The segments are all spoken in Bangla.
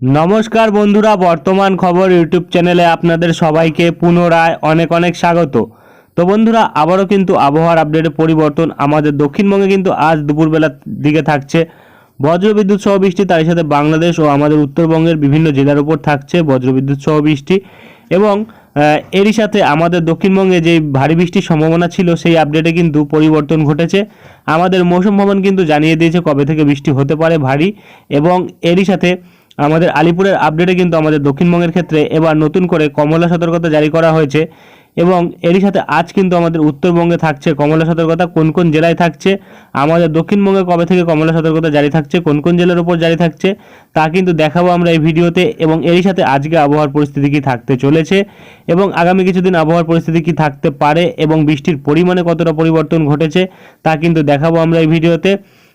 নমস্কার বন্ধুরা, বর্তমান খবর ইউটিউব চ্যানেলে আপনাদের সবাইকে পুনরায় অনেক অনেক স্বাগত। তো বন্ধুরা, আবারও কিন্তু আবহাওয়ার আপডেটে পরিবর্তন আমাদের দক্ষিণবঙ্গে কিন্তু আজ দুপুরবেলার দিকে থাকছে। বজ্রবিদ্যুৎ সহ বৃষ্টি তার সাথে বাংলাদেশ ও আমাদের উত্তরবঙ্গের বিভিন্ন জেলার উপর থাকছে বজ্রবিদ্যুৎ সহ বৃষ্টি এবং এরই সাথে আমাদের দক্ষিণবঙ্গে যে ভারী বৃষ্টির সম্ভাবনা ছিল, সেই আপডেটে কিন্তু পরিবর্তন ঘটেছে। আমাদের মৌসুম ভবন কিন্তু জানিয়ে দিয়েছে কবে থেকে বৃষ্টি হতে পারে ভারী এবং এরই সাথে আমাদের আলিপুরের আপডেটে কিন্তু আমাদের দক্ষিণবঙ্গের ক্ষেত্রে এবার নতুন করে কমলা সতর্কতা জারি করা হয়েছে এবং এরই সাথে আজ কিন্তু আমাদের উত্তরবঙ্গে থাকছে কমলা সতর্কতা, কোন কোন জেলায় থাকছে, আমাদের দক্ষিণবঙ্গে কবে থেকে কমলা সতর্কতা জারি থাকছে, কোন কোন জেলার উপর জারি থাকছে, তা কিন্তু দেখাবো আমরা এই ভিডিওতে এবং এরই সাথে আজকে আবহাওয়ার পরিস্থিতি কি থাকতে চলেছে এবং আগামী কিছুদিন আবহাওয়ার পরিস্থিতি কি থাকতে পারে এবং বৃষ্টির পরিমাণে কতটা পরিবর্তন ঘটেছে তা কিন্তু দেখাবো আমরা এই ভিডিওতে।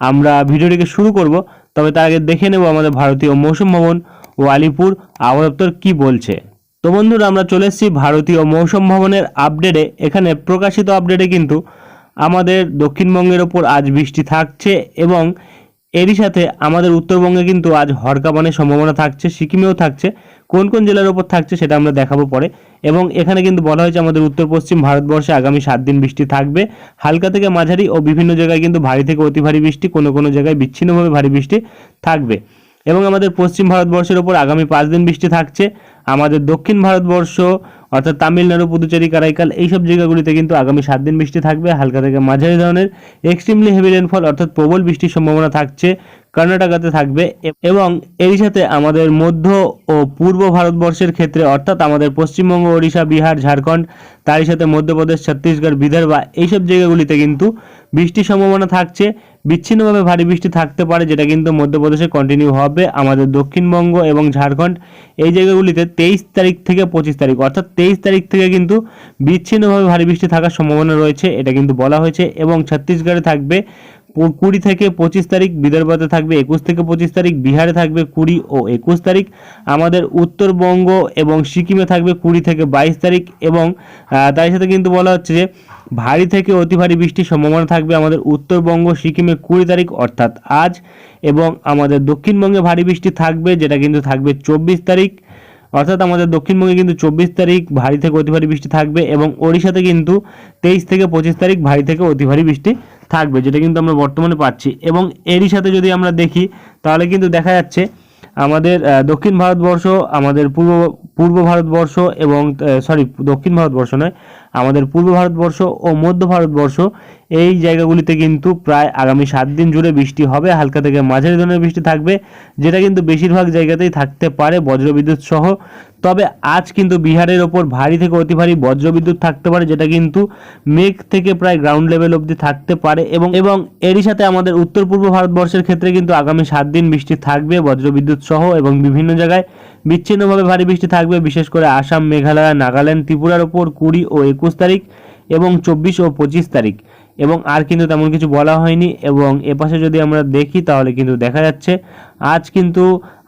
আমরা ভিডিওটিকে শুরু করব, তবে তার আগে দেখে নেব আমাদের ভারতীয় মৌসুম ভবন ও আলিপুর আবহাওয়া কি বলছে। তো বন্ধুরা, আমরা চলে এসেছি ভারতীয় মৌসুম ভবনের আপডেটে। এখানে প্রকাশিত আপডেটে কিন্তু আমাদের দক্ষিণবঙ্গের ওপর আজ বৃষ্টি থাকছে এবং এরই সাথে আমাদের উত্তরবঙ্গে কিন্তু আজ হরকাবানের সম্ভাবনা থাকছে, সিকিমেও থাকছে। কোন কোন জেলার ওপর থাকছে সেটা আমরা দেখাবো পরে। এবং এখানে কিন্তু বলা হয়েছে আমাদের উত্তর পশ্চিম ভারতবর্ষে আগামী সাত দিন বৃষ্টি থাকবে। হালকা থেকে মাঝারি ও বিভিন্ন জায়গায় কিন্তু ভারী থেকে অতি ভারী বৃষ্টি, কোনো কোনো জায়গায় বিচ্ছিন্নভাবে ভারী বৃষ্টি থাকবে। এবং আমাদের পশ্চিম ভারতবর্ষের ওপর আগামী পাঁচ দিন বৃষ্টি থাকছে। আমাদের দক্ষিণ ভারতবর্ষ অর্থাৎ তামিলনাড়ু পুদুচেরি, কারাইকাল এইসব জায়গাগুলিতে কিন্তু আগামী সাত দিন বৃষ্টি থাকবে। হালকা থেকে মাঝারি ধরনের এক্সট্রিমলি হেভি রেনফল অর্থাৎ প্রবল বৃষ্টির সম্ভাবনা থাকছে। কর্ণাটকাতে থাকবে। এবং এরই সাথে আমাদের মধ্য ও পূর্ব ভারতবর্ষের ক্ষেত্রে, অর্থাৎ আমাদের পশ্চিমবঙ্গ, ওড়িশা, বিহার, ঝাড়খণ্ড, তারই সাথে মধ্যপ্রদেশ ছত্তিশগড়, বিদর্ভা, এইসব জায়গাগুলিতে কিন্তু বৃষ্টির সম্ভাবনা থাকছে। বিচ্ছিন্নভাবে ভারী বৃষ্টি থাকতে পারে, যেটা কিন্তু মধ্যপ্রদেশে কন্টিনিউ হবে। আমাদের দক্ষিণবঙ্গ এবং ঝাড়খণ্ড এই জায়গাগুলিতে তেইশ তারিখ থেকে পঁচিশ তারিখ, অর্থাৎ তেইশ তারিখ থেকে কিন্তু বিচ্ছিন্নভাবে ভারী বৃষ্টি থাকার সম্ভাবনা রয়েছে, এটা কিন্তু বলা হয়েছে। এবং ছত্তিশগড়ে থাকবে কুড়ি থেকে পঁচিশ তারিখ বিদর্ভতে থাকবে, একুশ থেকে পঁচিশ তারিখ বিহারে থাকবে কুড়ি ও একুশ তারিখ। আমাদের উত্তরবঙ্গ এবং সিকিমে থাকবে কুড়ি থেকে বাইশ তারিখ এবং তার সাথে কিন্তু বলা হচ্ছে যে ভারী থেকে অতি ভারী বৃষ্টির সম্ভাবনা থাকবে আমাদের উত্তরবঙ্গ, সিকিমে কুড়ি তারিখ অর্থাৎ আজ এবং আমাদের দক্ষিণবঙ্গে ভারী বৃষ্টি থাকবে যেটা কিন্তু থাকবে চব্বিশ তারিখ। অর্থাৎ আমাদের দক্ষিণবঙ্গে কিন্তু চব্বিশ তারিখ ভারী থেকে অতি ভারী বৃষ্টি থাকবে এবং ওড়িশাতে কিন্তু তেইশ থেকে পঁচিশ তারিখ ভারী থেকে অতি ভারী বৃষ্টি থাকবে, যেটা কিন্তু আমরা বর্তমানে পাচ্ছি। এবং এরই সাথে যদি আমরা দেখি, তাহলে কিন্তু দেখা যাচ্ছে আমাদের দক্ষিণ ভারতবর্ষ, আমাদের পূর্ব পূর্ব ভারতবর্ষ এবং সরি দক্ষিণ ভারতবর্ষ নয় আমাদের পূর্ব ভারতবর্ষ ও মধ্য ভারতবর্ষ, এই জায়গাগুলিতে কিন্তু প্রায় আগামী সাত দিন জুড়ে বৃষ্টি হবে। হালকা থেকে মাঝারি ধরনের বৃষ্টি থাকবে, যেটা কিন্তু বেশিরভাগ জায়গাতেই থাকতে পারে বজ্রবিদ্যুৎ সহ। তবে আজ কিন্তু বিহারের ওপর ভারী থেকে অতি ভারী বজ্রবিদ্যুৎ থাকতে পারে, যেটা কিন্তু মেঘ থেকে প্রায় গ্রাউন্ড লেভেল অবধি থাকতে পারে এবং এবং এরই সাথে আমাদের উত্তর পূর্ব ভারতবর্ষের ক্ষেত্রে কিন্তু আগামী সাত দিন বৃষ্টি থাকবে বজ্রবিদ্যুৎ সহ এবং বিভিন্ন জায়গায় বিচ্ছিন্নভাবে ভারী বৃষ্টি থাকবে, বিশেষ করে আসাম, মেঘালয়, নাগাল্যান্ড, ত্রিপুরার ওপর কুড়ি ও একুশ তারিখ এবং চব্বিশ ও পঁচিশ তারিখ। এবং আর কিন্তু তেমন কিছু বলা হয়নি এবং এপাশে যদি আমরা দেখি তাহলে কিন্তু দেখা যাচ্ছে, আজ কিন্তু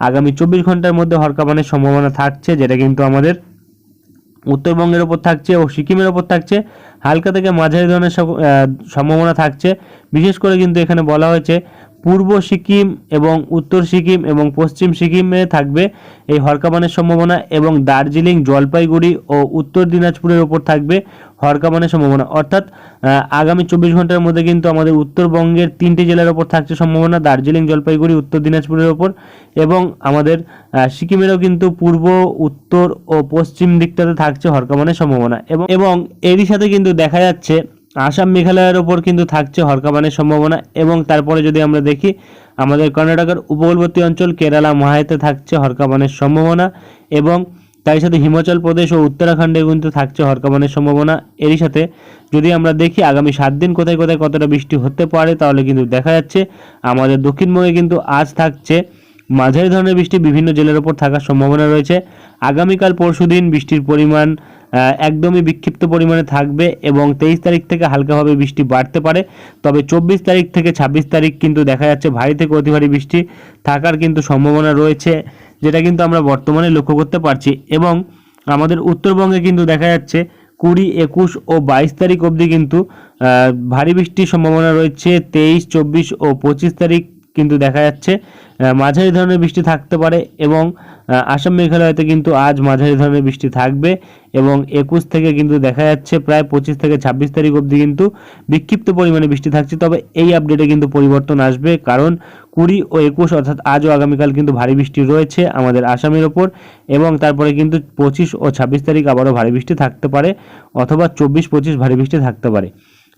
আগামী চব্বিশ ঘণ্টার মধ্যে হরকাপানের সম্ভাবনা থাকছে, যেটা কিন্তু আমাদের উত্তরবঙ্গের ওপর থাকছে ও সিকিমের ওপর থাকছে। হালকা থেকে মাঝারি ধরনের সম্ভাবনা থাকছে। বিশেষ করে কিন্তু এখানে বলা হয়েছে পূর্ব সিকিম এবং উত্তর সিকিম এবং পশ্চিম সিকিমে থাকবে এই হরকাবানের সম্ভাবনা এবং দার্জিলিং, জলপাইগুড়ি ও উত্তর দিনাজপুরের ওপর থাকবে হরকাবানের সম্ভাবনা। অর্থাৎ আগামী চব্বিশ ঘণ্টার মধ্যে কিন্তু আমাদের উত্তরবঙ্গের তিনটি জেলার ওপর থাকছে সম্ভাবনা, দার্জিলিং, জলপাইগুড়ি, উত্তর দিনাজপুরের ওপর এবং আমাদের সিকিমেরও কিন্তু পূর্ব, উত্তর ও পশ্চিম দিকটাতে থাকছে হরকাবানের সম্ভাবনা। এবং এরই সাথে কিন্তু দেখা যাচ্ছে আসাম মেঘালয়ের ওপর কিন্তু থাকছে হরকাবানের সম্ভাবনা এবং তারপরে যদি আমরা দেখি, আমাদের কর্ণাটকের উপকূলবর্তী অঞ্চল কেরালা মাহাইতে থাকছে হরকাবানের সম্ভাবনা এবং তার সাথে হিমাচল প্রদেশ ও উত্তরাখণ্ডে কিন্তু থাকছে হরকাবানের সম্ভাবনা। এরই সাথে যদি আমরা দেখি, আগামী সাত দিন কোথায় কোথায় কতটা বৃষ্টি হতে পারে তাহলে কিন্তু দেখা যাচ্ছে, আমাদের দক্ষিণবঙ্গে কিন্তু আজ থাকছে মাঝারি ধরনের বৃষ্টি, বিভিন্ন জেলার ওপর থাকার সম্ভাবনা রয়েছে। আগামীকাল পরশুদিন বৃষ্টির পরিমাণ একদমই বিক্ষিপ্ত পরিমাণে থাকবে এবং তেইশ তারিখ থেকে হালকাভাবে বৃষ্টি বাড়তে পারে। তবে চব্বিশ তারিখ থেকে ছাব্বিশ তারিখ কিন্তু দেখা যাচ্ছে ভারী থেকে অতি ভারী বৃষ্টি থাকার কিন্তু সম্ভাবনা রয়েছে, যেটা কিন্তু আমরা বর্তমানে লক্ষ্য করতে পারছি। এবং আমাদের উত্তরবঙ্গে কিন্তু দেখা যাচ্ছে কুড়ি, একুশ ও বাইশ তারিখ অবধি কিন্তু ভারী বৃষ্টির সম্ভাবনা রয়েছে। তেইশ, চব্বিশ ও পঁচিশ তারিখ কিন্তু দেখা যাচ্ছে মাঝারি ধরনের বৃষ্টি থাকতে পারে এবং আসাম মেঘালয়তে কিন্তু আজ মাঝারি ধরনের বৃষ্টি থাকবে এবং একুশ থেকে কিন্তু দেখা যাচ্ছে প্রায় পঁচিশ থেকে ছাব্বিশ তারিখ অবধি কিন্তু বিক্ষিপ্ত পরিমাণে বৃষ্টি থাকছে। তবে এই আপডেটে কিন্তু পরিবর্তন আসবে কারণ কুড়ি ও একুশ অর্থাৎ আজ ও আগামীকাল কিন্তু ভারী বৃষ্টি রয়েছে আমাদের আসামের ওপর এবং তারপরে কিন্তু পঁচিশ ও ছাব্বিশ তারিখ আবারও ভারী বৃষ্টি থাকতে পারে অথবা চব্বিশ পঁচিশ ভারী বৃষ্টি থাকতে পারে।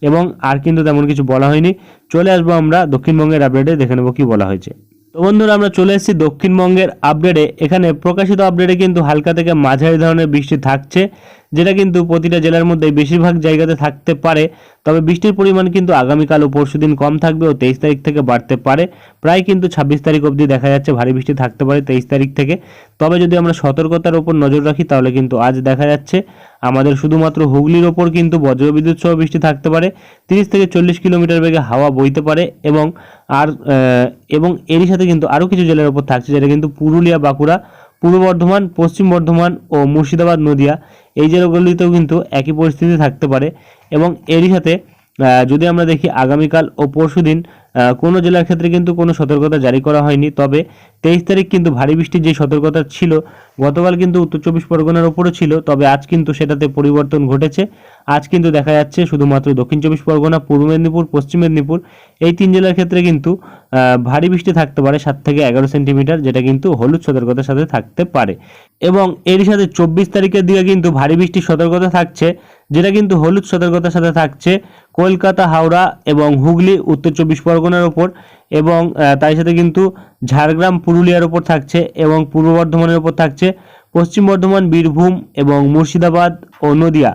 এবং আর কিন্তু তেমন কিছু বলা হয়নি। চলে আসব আমরা দক্ষিণবঙ্গের আপডেটে দেখে নেব কি বলা হয়েছে। তো বন্ধুরা, আমরা চলে এসেছি দক্ষিণবঙ্গের আপডেটে এখানে প্রকাশিত আপডেটে কিন্তু হালকা থেকে মাঝারি ধরনের বৃষ্টি থাকছে। যেটা কিন্তু প্রতিটা জেলার মধ্যে বেশিরভাগ জায়গাতে থাকতে পারে। তবে বৃষ্টির পরিমাণ কিন্তু আগামীকাল ও পরশু দিন কম থাকবে ও তেইশ তারিখ থেকে বাড়তে পারে। প্রায় কিন্তু ছাব্বিশ তারিখ অবধি দেখা যাচ্ছে ভারী বৃষ্টি থাকতে পারে তেইশ তারিখ থেকে। তবে যদি আমরা সতর্কতার ওপর নজর রাখি, তাহলে কিন্তু আজ দেখা যাচ্ছে আমাদের শুধুমাত্র হুগলির ওপর কিন্তু বজ্রবিদ্যুৎ সহ বৃষ্টি থাকতে পারে। তিরিশ থেকে চল্লিশ কিলোমিটার বেগে হাওয়া বইতে পারে এবং আর এবং এরই সাথে কিন্তু আরও কিছু জেলার ওপর থাকছে, যেটা কিন্তু পুরুলিয়া, বাঁকুড়া, পূর্ব বর্ধমান, পশ্চিম বর্ধমান ও মুর্শিদাবাদ, নদিয়া। এই জেলাগুলিতেও কিন্তু একই পরিস্থিতি থাকতে পারে এবং এরই সাথে যদি আমরা দেখি আগামীকাল ও পরশুদিন আহ, কোনো জেলার ক্ষেত্রে কিন্তু কোনো সতর্কতা জারি করা হয়নি। তবে তেইশ তারিখ কিন্তু ভারী বৃষ্টির যে সতর্কতা ছিল, গতকাল কিন্তু উত্তর চব্বিশ পরগনার ওপরও ছিল, তবে আজ কিন্তু সেটাতে পরিবর্তন ঘটেছে। আজ কিন্তু দেখা যাচ্ছে শুধুমাত্র দক্ষিণ চব্বিশ পরগনা, পূর্ব মেদিনীপুর, পশ্চিম মেদিনীপুর, এই তিন জেলার ক্ষেত্রে কিন্তু ভারী বৃষ্টি থাকতে পারে সাত থেকে এগারো সেন্টিমিটার, যেটা কিন্তু হলুদ সতর্কতার সাথে থাকতে পারে। এবং এর সাথে চব্বিশ তারিখের দিকে কিন্তু ভারী বৃষ্টির সতর্কতা থাকছে, যেটা কিন্তু হলুদ সতর্কতার সাথে থাকছে কলকাতা, হাওড়া এবং হুগলি, উত্তর চব্বিশ পরগনার ওপর এবং তার সাথে কিন্তু ঝাড়গ্রাম, পুরুলিয়ার ওপর থাকছে এবং পূর্ব বর্ধমানের ওপর থাকছে পশ্চিম বর্ধমান, বীরভূম এবং মুর্শিদাবাদ ও নদিয়া।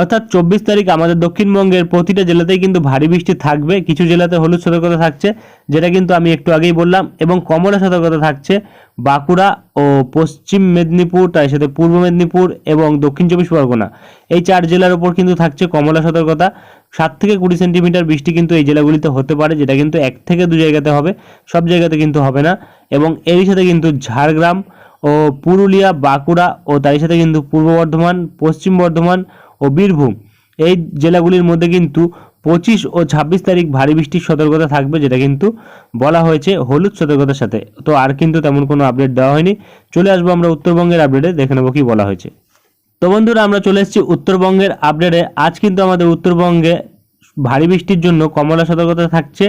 অর্থাৎ চব্বিশ তারিখ আমাদের দক্ষিণবঙ্গের প্রতিটা জেলাতেই কিন্তু ভারী বৃষ্টি থাকবে। কিছু জেলাতে হলুদ সতর্কতা থাকছে, যেটা কিন্তু আমি একটু আগেই বললাম, এবং কমলা সতর্কতা থাকছে বাঁকুড়া ও পশ্চিম মেদিনীপুর তার সাথে পূর্ব মেদিনীপুর এবং দক্ষিণ চব্বিশ পরগনা। এই চার জেলার ওপর কিন্তু থাকছে কমলা সতর্কতা। সাত থেকে কুড়ি সেন্টিমিটার বৃষ্টি কিন্তু এই জেলাগুলিতে হতে পারে, যেটা কিন্তু এক থেকে দু জায়গাতে হবে, সব জায়গাতে কিন্তু হবে না। এবং এরই সাথে কিন্তু ঝাড়গ্রাম ও পুরুলিয়া, বাঁকুড়া ও তারই সাথে কিন্তু পূর্ব বর্ধমান, পশ্চিম বর্ধমান ও বীরভূম, এই জেলাগুলির মধ্যে কিন্তু পঁচিশ ও ছাব্বিশ তারিখ ভারী বৃষ্টির সতর্কতা থাকবে, যেটা কিন্তু বলা হয়েছে হলুদ সতর্কতার সাথে। তো আর কিন্তু তেমন কোনো আপডেট দেওয়া হয়নি। চলে আসব আমরা উত্তরবঙ্গের আপডেটে দেখে নেব কি বলা হয়েছে। তো বন্ধুরা, আমরা চলে এসেছি উত্তরবঙ্গের আপডেটে আজ কিন্তু আমাদের উত্তরবঙ্গে ভারী বৃষ্টির জন্য কমলা সতর্কতা থাকছে,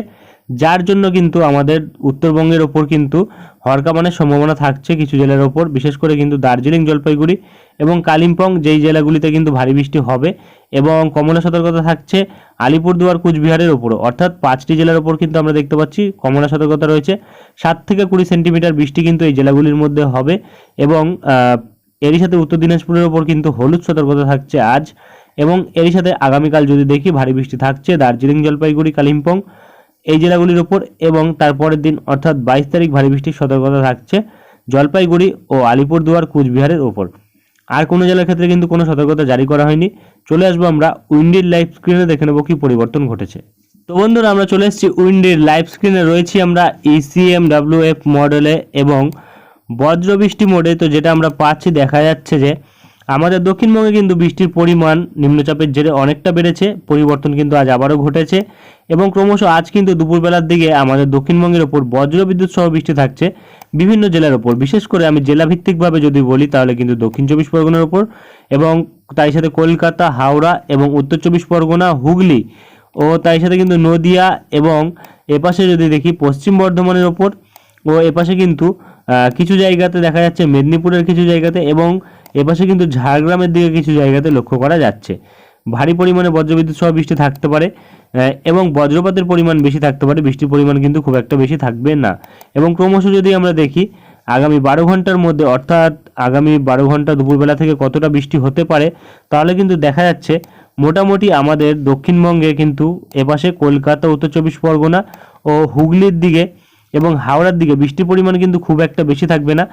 যার জন্য কিন্তু আমাদের উত্তরবঙ্গের ওপর কিন্তু হরকামানের সম্ভাবনা থাকছে কিছু জেলার ওপর, বিশেষ করে কিন্তু দার্জিলিং, জলপাইগুড়ি এবং কালিম্পং যেই জেলাগুলিতে কিন্তু ভারী বৃষ্টি হবে এবং কমলা সতর্কতা থাকছে আলিপুরদুয়ার কুচবিহারের ওপরও। অর্থাৎ পাঁচটি জেলার ওপর কিন্তু আমরা দেখতে পাচ্ছি কমলা সতর্কতা রয়েছে। সাত থেকে কুড়ি সেন্টিমিটার বৃষ্টি কিন্তু এই জেলাগুলির মধ্যে হবে এবং এরই সাথে উত্তর দিনাজপুরের ওপর কিন্তু হলুদ সতর্কতা থাকছে আজ এবং এরই সাথে আগামীকাল যদি দেখি ভারী বৃষ্টি থাকছে, দার্জিলিং, জলপাইগুড়ি, কালিম্পং এই জেলাগুলির ওপর এবং তারপরের দিন অর্থাৎ বাইশ তারিখ ভারী বৃষ্টির সতর্কতা থাকছে জলপাইগুড়ি ও আলিপুরদুয়ার, কুচবিহারের ওপর। আর কোনো জেলার ক্ষেত্রে কিন্তু কোনো সতর্কতা জারি করা হয়নি। চলে আসব আমরা উইন্ডির লাইভ স্ক্রিনে, দেখে নেব কি পরিবর্তন ঘটেছে। তো বন্ধুরা, আমরা চলে এসেছি উইন্ডির লাইভ স্ক্রিনে। রয়েছি আমরা ইসিএম ডাব্লিউ এফ মডেলে এবং বজ্রবৃষ্টি মোডে তো যেটা আমরা পাচ্ছি দেখা যাচ্ছে যে আমাদের দক্ষিণবঙ্গে কিন্তু বৃষ্টির পরিমাণ নিম্নচাপের জেরে অনেকটা বেড়েছে, পরিবর্তন কিন্তু আজ আবারও ঘটেছে এবং ক্রমশ আজ কিন্তু দুপুরবেলার দিকে আমাদের দক্ষিণবঙ্গের ওপর বজ্রবিদ্যুৎ সহ বৃষ্টি থাকছে বিভিন্ন জেলার ওপর। বিশেষ করে আমি জেলাভিত্তিকভাবে যদি বলি তাহলে কিন্তু দক্ষিণ চব্বিশ পরগনার ওপর এবং তাই সাথে কলকাতা, হাওড়া এবং উত্তর চব্বিশ পরগনা, হুগলি ও তাই সাথে কিন্তু নদিয়া এবং এপাশে যদি দেখি পশ্চিম বর্ধমানের ওপর ও এপাশে কিন্তু কিছু জায়গাতে দেখা যাচ্ছে মেদিনীপুরের কিছু জায়গাতে এবং এপাশে কিন্তু ঝাড়গ্রামের দিকে কিছু জায়গাতে লক্ষ্য করা যাচ্ছে। ভারী পরিমাণে বজ্রবিদ্যুৎ সহ বৃষ্টি থাকতে পারে এবং বজ্রপাতের পরিমাণ বেশি থাকতে পারে, বৃষ্টির পরিমাণ কিন্তু খুব একটা বেশি থাকবে না। এবং ক্রমশ যদি আমরা দেখি, আগামী বারো ঘণ্টার মধ্যে, অর্থাৎ আগামী বারো ঘণ্টা দুপুরবেলা থেকে কতটা বৃষ্টি হতে পারে, তাহলে কিন্তু দেখা যাচ্ছে মোটামুটি আমাদের দক্ষিণবঙ্গে কিন্তু এপাশে কলকাতা, উত্তর চব্বিশ পরগনা ও হুগলির দিকে এবং হাওড়ার দিকে বৃষ্টির পরিমাণ কিন্তু খুব একটা বেশি থাকবে না।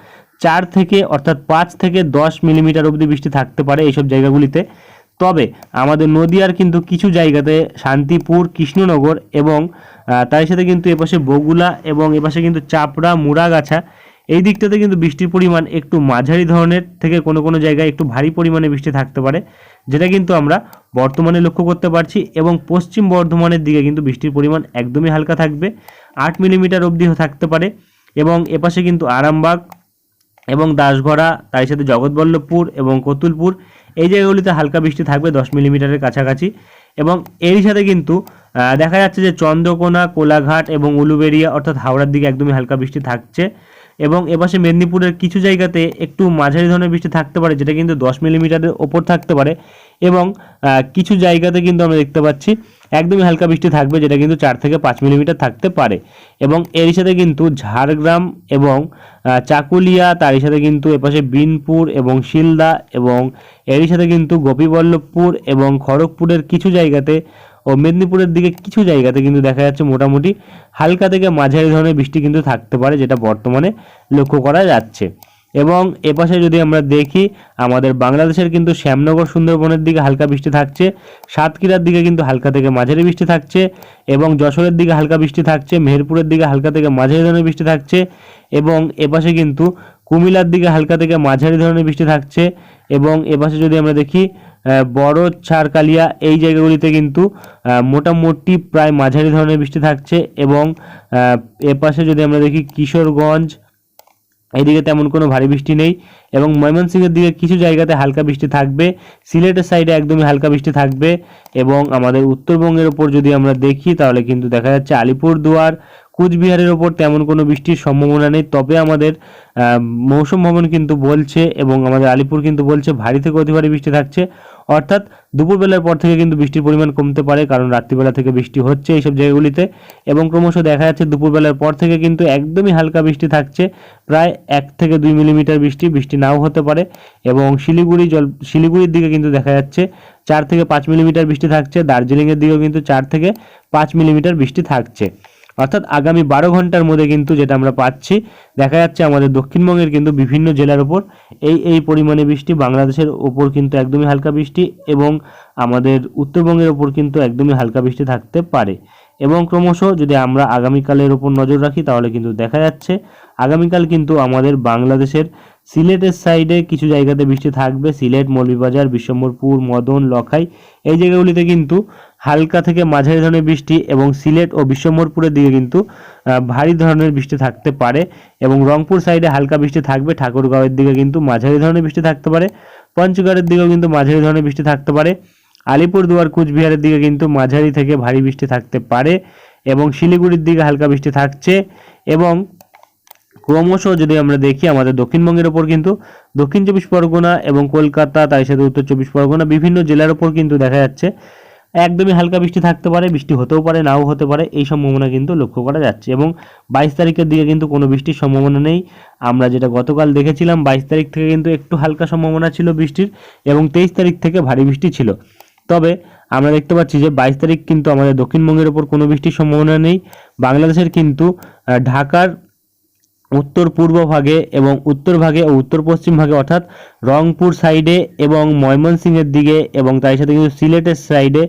চার থেকে, অর্থাৎ পাঁচ থেকে দশ মিলিমিটার অবধি বৃষ্টি থাকতে পারে এইসব জায়গাগুলিতে। তবে আমাদের নদীয়ার কিন্তু কিছু জায়গাতে শান্তিপুর, কৃষ্ণনগর এবং তার সাথে কিন্তু এপাশে বগুলা এবং এপাশে কিন্তু চাপড়া, মুড়াগাছা এই দিকটাতে কিন্তু বৃষ্টির পরিমাণ একটু মাঝারি ধরনের থেকে কোনো কোনো জায়গায় একটু ভারী পরিমাণে বৃষ্টি থাকতে পারে, যেটা কিন্তু আমরা বর্তমানে লক্ষ্য করতে পারছি এবং পশ্চিম বর্ধমানের দিকে কিন্তু বৃষ্টির পরিমাণ একদমই হালকা থাকবে, আট মিলিমিটার অবধিও থাকতে পারে এবং এপাশে কিন্তু আরামবাগ এবং দাসগড়া, তার সাথে জগৎবল্লভপুর এবং কতুলপুর, এই জায়গাগুলিতে হালকা বৃষ্টি থাকবে দশ মিলিমিটারের কাছাকাছি এবং এরই সাথে কিন্তু দেখা যাচ্ছে যে চন্দ্রকোনা, কোলাঘাট এবং উলুবেড়িয়া অর্থাৎ হাওড়ার দিকে একদমই হালকা বৃষ্টি থাকছে। এবং এপাশে মেদিনীপুরের কিছু জায়গাতে একটু মাঝারি ধরনের বৃষ্টি থাকতে পারে, যেটা কিন্তু দশ মিলিমিটারের ওপর থাকতে পারে এবং কিছু জায়গাতে কিন্তু আমরা দেখতে পাচ্ছি একদমই হালকা বৃষ্টি থাকবে, যেটা কিন্তু চার থেকে পাঁচ মিলিমিটার থাকতে পারে। এবং এর সাথে কিন্তু ঝাড়গ্রাম এবং চাকুলিয়া তার সাথে কিন্তু এপাশে বিনপুর এবং শিলদা এবং এরই সাথে কিন্তু গোপীবল্লভপুর এবং খড়গপুরের কিছু জায়গাতে ও মেদিনীপুরের দিকে কিছু জায়গাতে কিন্তু দেখা যাচ্ছে মোটামুটি হালকা থেকে মাঝারি ধরনের বৃষ্টি কিন্তু থাকতে পারে, যেটা বর্তমানে লক্ষ্য করা যাচ্ছে। এবং এপাশে যদি আমরা দেখি, আমাদের বাংলাদেশের কিন্তু শ্যামনগর, সুন্দরবনের দিকে হালকা বৃষ্টি থাকছে, সাতক্ষীরার দিকে কিন্তু হালকা থেকে মাঝারি বৃষ্টি থাকছে, এবং যশোরের দিকে হালকা বৃষ্টি থাকছে, মেহেরপুরের দিকে হালকা থেকে মাঝারি ধরনের বৃষ্টি থাকছে, এবং এপাশে কিন্তু কুমিল্লার দিকে হালকা থেকে মাঝারি ধরনের বৃষ্টি থাকছে, এবং এপাশে যদি আমরা দেখি বড় ছাড়কালিয়া এই জায়গাগুলিতে কিন্তু মোটামুটি প্রায় মাঝারি ধরনের বৃষ্টি থাকছে এবং এপাশে যদি আমরা দেখি কিশোরগঞ্জ, এদিকে তেমন কোনো ভারী বৃষ্টি নেই। এবং ময়মনসিংহের দিকে কিছু জায়গাতে হালকা বৃষ্টি থাকবে, সিলেটের সাইডে একদমই হালকা বৃষ্টি থাকবে এবং আমাদের উত্তরবঙ্গের ওপর যদি আমরা দেখি তাহলে কিন্তু দেখা যাচ্ছে আলিপুরদুয়ার কুচবিহারের ওপর তেমন কোনো বৃষ্টির সম্ভাবনা নেই। তবে আমাদের মৌসুম ভবন কিন্তু বলছে এবং আমাদের আলিপুর কিন্তু বলছে ভারী থেকে অতি ভারী বৃষ্টি থাকছে। অর্থাৎ দুপুরবেলার পর থেকে কিন্তু বৃষ্টির পরিমাণ কমতে পারে কারণ রাত্রিবেলা থেকে বৃষ্টি হচ্ছে এইসব জায়গাগুলিতে এবং ক্রমশ দেখা যাচ্ছে দুপুরবেলার পর থেকে কিন্তু একদমই হালকা বৃষ্টি থাকছে, প্রায় এক থেকে দুই মিলিমিটার বৃষ্টি বৃষ্টি নাও হতে পারে এবং শিলিগুড়ি জল, শিলিগুড়ির দিকে কিন্তু দেখা যাচ্ছে চার থেকে পাঁচ মিলিমিটার বৃষ্টি থাকছে, দার্জিলিংয়ের দিকেও কিন্তু চার থেকে পাঁচ মিলিমিটার বৃষ্টি থাকছে। অর্থাৎ আগামী বারো ঘণ্টার মধ্যে কিন্তু যেটা আমরা পাচ্ছি, দেখা যাচ্ছে আমাদের দক্ষিণবঙ্গের কিন্তু বিভিন্ন জেলার ওপর এই এই পরিমাণে বৃষ্টি, বাংলাদেশের ওপর কিন্তু একদমই হালকা বৃষ্টি এবং আমাদের উত্তরবঙ্গের ওপর কিন্তু একদমই হালকা বৃষ্টি থাকতে পারে। এবং ক্রমশ যদি আমরা আগামীকালের ওপর নজর রাখি, তাহলে কিন্তু দেখা যাচ্ছে আগামীকাল কিন্তু আমাদের বাংলাদেশের সিলেটের সাইডে কিছু জায়গাতে বৃষ্টি থাকবে। সিলেট, মৌলভীবাজার, বিশ্বম্বরপুর, মদন, লখাই। এই জায়গাগুলিতে কিন্তু হালকা থেকে মাঝারি ধরনের বৃষ্টি এবং সিলেট ও বিশ্বম্বরপুরের দিকে কিন্তু ভারী ধরনের বৃষ্টি থাকতে পারে এবং রংপুর সাইডে হালকা বৃষ্টি থাকবে। ঠাকুরগাঁওয়ের দিকে কিন্তু মাঝারি ধরনের বৃষ্টি থাকতে পারে। পঞ্চগড়ের দিকেও কিন্তু মাঝারি ধরনের বৃষ্টি থাকতে পারে। আলিপুরদুয়ার, কুচবিহারের দিকে কিন্তু মাঝারি থেকে ভারী বৃষ্টি থাকতে পারে এবং শিলিগুড়ির দিকে হালকা বৃষ্টি থাকছে এবং ক্রমশ যদি আমরা দেখি, আমাদের দক্ষিণবঙ্গের ওপর কিন্তু দক্ষিণ চব্বিশ পরগনা এবং কলকাতা তার সাথে উত্তর চব্বিশ পরগনা বিভিন্ন জেলার ওপর কিন্তু দেখা যাচ্ছে একদমই হালকা বৃষ্টি থাকতে পারে, বৃষ্টি হতেও পারে, নাও হতে পারে, এই সম্ভাবনা কিন্তু লক্ষ্য করা যাচ্ছে। এবং বাইশ তারিখের দিকে কিন্তু কোনো বৃষ্টির সম্ভাবনা নেই। আমরা যেটা গতকাল দেখেছিলাম, বাইশ তারিখ থেকে কিন্তু একটু হালকা সম্ভাবনা ছিল বৃষ্টির এবং তেইশ তারিখ থেকে ভারী বৃষ্টি ছিল। তবে আমরা দেখতে পাচ্ছি যে বাইশ তারিখ কিন্তু আমাদের দক্ষিণবঙ্গের ওপর কোনো বৃষ্টির সম্ভাবনা নেই। বাংলাদেশের কিন্তু ঢাকার উত্তর পূর্ব ভাগে এবং উত্তর ভাগে ও উত্তর পশ্চিম ভাগে, অর্থাৎ রংপুর সাইডে এবং ময়মনসিংহের দিকে এবং তার সাথে কিন্তু সিলেটের সাইডে,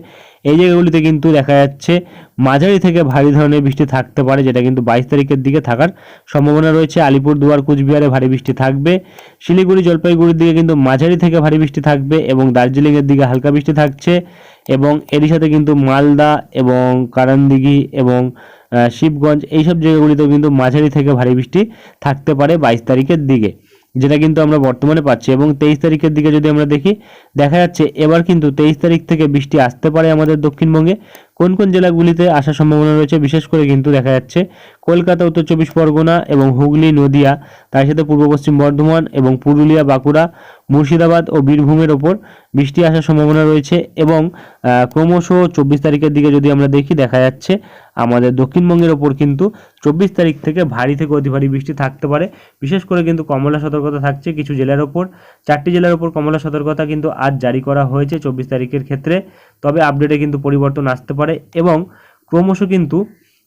এই জায়গাগুলিতে কিন্তু দেখা যাচ্ছে মাঝারি থেকে ভারী ধরনের বৃষ্টি থাকতে পারে, যেটা কিন্তু বাইশ তারিখের দিকে থাকার সম্ভাবনা রয়েছে। আলিপুরদুয়ার, কুচবিহারে ভারী বৃষ্টি থাকবে। শিলিগুড়ি, জলপাইগুড়ির দিকে কিন্তু মাঝারি থেকে ভারী বৃষ্টি থাকবে এবং দার্জিলিংয়ের দিকে হালকা বৃষ্টি থাকছে। এবং এরই সাথে কিন্তু মালদা এবং কারানদিঘি এবং শিবগঞ্জ, এইসব জায়গাগুলিতেও কিন্তু মাঝারি থেকে ভারী বৃষ্টি থাকতে পারে বাইশ তারিখের দিকে, যেটা কিন্তু আমরা বর্তমানে পাচ্ছি। এবং তেইশ তারিখের দিকে যদি আমরা দেখি, দেখা যাচ্ছে এবার কিন্তু তেইশ তারিখ থেকে বৃষ্টি আসতে পারে আমাদের দক্ষিণবঙ্গে। কোন কোন জেলাগুলিতে আসার সম্ভাবনা রয়েছে? বিশেষ করে কিন্তু দেখা যাচ্ছে কলকাতা, উত্তর চব্বিশ পরগনা এবং হুগলি, নদিয়া, তার সাথে পূর্ব পশ্চিম বর্ধমান এবং পুরুলিয়া, বাঁকুড়া, মুর্শিদাবাদ ও বীরভূমের ওপর বৃষ্টি আসার সম্ভাবনা রয়েছে এবং ক্রমশ চব্বিশ তারিখের দিকে যদি আমরা দেখি, দেখা যাচ্ছে আমাদের দক্ষিণবঙ্গের ওপর কিন্তু চব্বিশ তারিখ থেকে ভারী থেকে অতি ভারী বৃষ্টি থাকতে পারে। বিশেষ করে কিন্তু কমলা সতর্কতা থাকছে কিছু জেলার ওপর। চারটি জেলার ওপর কমলা সতর্কতা কিন্তু আজ জারি করা হয়েছে চব্বিশ তারিখের ক্ষেত্রে। তবে আপডেটে কিন্তু পরিবর্তন আসতে পারে। এবং ক্রমশ কিন্তু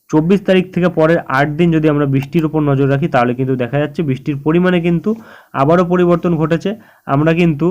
চব্বিশ তারিখ থেকে পরের আট দিন যদি আমরা বৃষ্টির উপর নজর রাখি, তাহলে কিন্তু দেখা যাচ্ছে বৃষ্টির পরিমাণে কিন্তু আবারও পরিবর্তন ঘটেছে। আমরা কিন্তু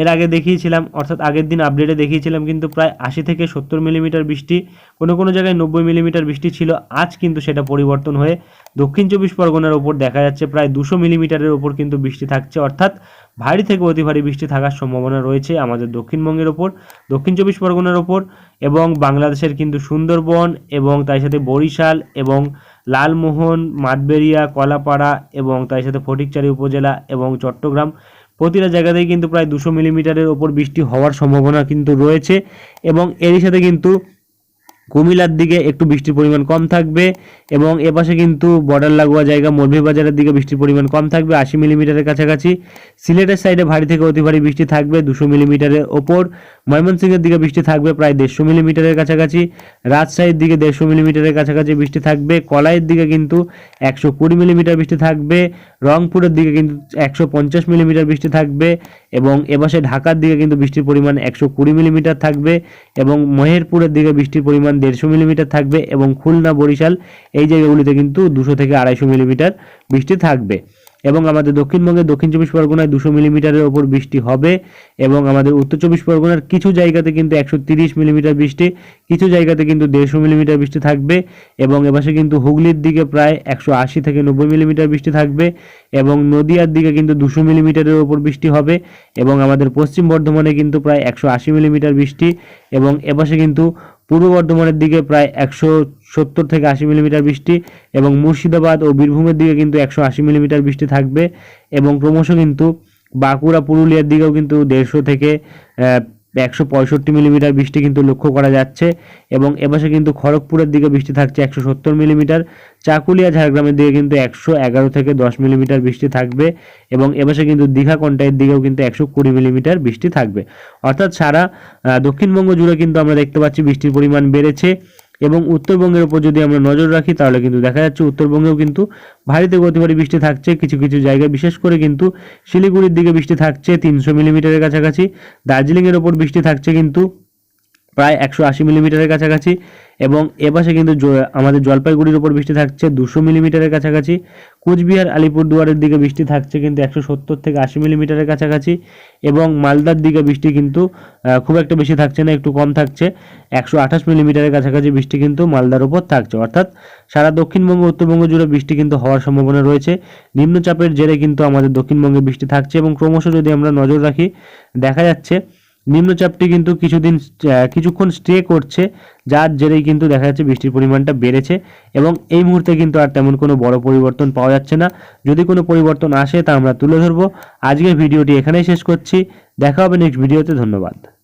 এর আগে দেখিয়েছিলাম, অর্থাৎ আগের দিন আপডেটে দেখিয়েছিলাম, কিন্তু প্রায় আশি থেকে সত্তর মিলিমিটার বৃষ্টি, কোনো কোনো জায়গায় নব্বই মিলিমিটার বৃষ্টি ছিল, আজ কিন্তু সেটা পরিবর্তন হয়ে দক্ষিণ চব্বিশ পরগনার ওপর দেখা যাচ্ছে প্রায় দুশো মিলিমিটারের ওপর কিন্তু বৃষ্টি থাকছে, অর্থাৎ ভারী থেকে অতি ভারী বৃষ্টি থাকার সম্ভাবনা রয়েছে আমাদের দক্ষিণবঙ্গের ওপর দক্ষিণ চব্বিশ পরগনার ওপর এবং বাংলাদেশের কিন্তু সুন্দরবন এবং তার সাথে বরিশাল এবং লালমোহন মাঠবেড়িয়া কলাপাড়া এবং তার সাথে ফটিকচারি উপজেলা এবং চট্টগ্রাম প্রতিটা জায়গাতেই কিন্তু প্রায় দুশো মিলিমিটারের ওপর বৃষ্টি হওয়ার সম্ভাবনা কিন্তু রয়েছে এবং এরই সাথে কিন্তু কুমিলার দিকে একটু বৃষ্টির পরিমাণ কম থাকবে এবং এপাশে কিন্তু বর্ডার লাগোয়া জায়গা বাজারের দিকে বৃষ্টির পরিমাণ কম থাকবে, আশি মিলিমিটারের কাছাকাছি। সিলেটের সাইডে ভারী থেকে অতি ভারী বৃষ্টি থাকবে দুশো মিলিমিটারের ওপর। ময়মনসিংহের দিকে বৃষ্টি থাকবে প্রায় দেড়শো মিলিমিটারের কাছাকাছি, রাজশাহীর দিকে দেড়শো মিলিমিটারের কাছাকাছি বৃষ্টি থাকবে, কলাইয়ের দিকে কিন্তু একশো কুড়ি মিলিমিটার বৃষ্টি থাকবে, রংপুরের দিকে কিন্তু একশো পঞ্চাশ মিলিমিটার বৃষ্টি থাকবে এবং এপাশে ঢাকার দিকে কিন্তু বৃষ্টির পরিমাণ একশো কুড়ি মিলিমিটার থাকবে এবং মহেরপুরের দিকে বৃষ্টির পরিমাণ দেড়শো মিলিমিটার থাকবে এবং খুলনা, বরিশাল এই জায়গাগুলিতে কিন্তু দুশো থেকে আড়াইশো মিলিমিটার বৃষ্টি থাকবে। এবং আমাদের দক্ষিণবঙ্গের দক্ষিণ চব্বিশ পরগনায় দুশো মিলিমিটারের ওপর বৃষ্টি হবে এবং আমাদের উত্তর চব্বিশ পরগনার কিছু জায়গাতে কিন্তু একশো তিরিশ মিলিমিটার বৃষ্টি, কিছু জায়গাতে কিন্তু দেড়শো মিলিমিটার বৃষ্টি থাকবে এবং এপাশে কিন্তু হুগলির দিকে প্রায় একশো আশি থেকে নব্বই মিলিমিটার বৃষ্টি থাকবে এবং নদিয়ার দিকে কিন্তু দুশো মিলিমিটারের ওপর বৃষ্টি হবে এবং আমাদের পশ্চিম বর্ধমানে কিন্তু প্রায় একশো আশি মিলিমিটার বৃষ্টি এবং এপাশে কিন্তু পূর্ব বর্ধমানের দিকে প্রায় একশো সত্তর থেকে আশি মিলিমিটার বৃষ্টি এবং মুর্শিদাবাদ ও বীরভূমের দিকে কিন্তু একশো আশি মিলিমিটার বৃষ্টি থাকবে এবং ক্রমশ কিন্তু বাঁকুড়া, পুরুলিয়ার দিকেও কিন্তু দেড়শো থেকে একশো পঁয়ষট্টি মিলিমিটার বৃষ্টি কিন্তু লক্ষ্য করা যাচ্ছে এবং এপাশে কিন্তু খড়গপুরের দিকে বৃষ্টি থাকছে একশো সত্তর মিলিমিটার, চাকুলিয়া, ঝাড়গ্রামের দিকে কিন্তু একশো এগারো থেকে দশ মিলিমিটার বৃষ্টি থাকবে এবং এপাশে কিন্তু দীঘা কন্টাইয়ের দিকেও কিন্তু একশো কুড়ি মিলিমিটার বৃষ্টি থাকবে। অর্থাৎ সারা দক্ষিণবঙ্গ জুড়ে কিন্তু আমরা দেখতে পাচ্ছি বৃষ্টির পরিমাণ বেড়েছে। এবং উত্তরবঙ্গের উপর যদি আমরা নজর রাখি, তাহলে কিন্তু দেখা যাচ্ছে উত্তরবঙ্গেও কিন্তু ভারীতে অতি বৃষ্টি থাকছে। কিছু কিছু জায়গায় বিশেষ করে কিন্তু শিলিগুড়ির দিকে বৃষ্টি থাকছে তিনশো মিলিমিটারের কাছাকাছি। দার্জিলিংয়ের ওপর বৃষ্টি থাকছে কিন্তু প্রায় একশো আশি মিলিমিটারের কাছাকাছি এবং এপাশে কিন্তু আমাদের জলপাইগুড়ির ওপর বৃষ্টি থাকছে দুশো মিলিমিটারের কাছাকাছি। কুচবিহার, আলিপুরদুয়ারের দিকে বৃষ্টি থাকছে কিন্তু একশো সত্তর থেকে আশি মিলিমিটারের কাছাকাছি এবং মালদার দিকে বৃষ্টি কিন্তু খুব একটা বেশি থাকছে না, একটু কম থাকছে। একশো আঠাশ মিলিমিটারের কাছাকাছি বৃষ্টি কিন্তু মালদার ওপর থাকছে। অর্থাৎ সারা দক্ষিণবঙ্গ, উত্তরবঙ্গ জুড়ে বৃষ্টি কিন্তু হওয়ার সম্ভাবনা রয়েছে। নিম্নচাপের জেরে কিন্তু আমাদের দক্ষিণবঙ্গে বৃষ্টি থাকছে এবং ক্রমশ যদি আমরা নজর রাখি, দেখা যাচ্ছে নিম্নচাপটি কিন্তু কিছুদিন কিছুক্ষণ স্টে করছে, যার জেরেই কিন্তু দেখা যাচ্ছে বৃষ্টির পরিমাণটা বেড়েছে এবং এই মুহূর্তে কিন্তু আর তেমন কোনো বড় পরিবর্তন পাওয়া যাচ্ছে না। যদি কোনো পরিবর্তন আসে তা আমরা তুলে ধরবো। আজকের ভিডিওটি এখানেই শেষ করছি। দেখা হবে নেক্সট ভিডিওতে ধন্যবাদ।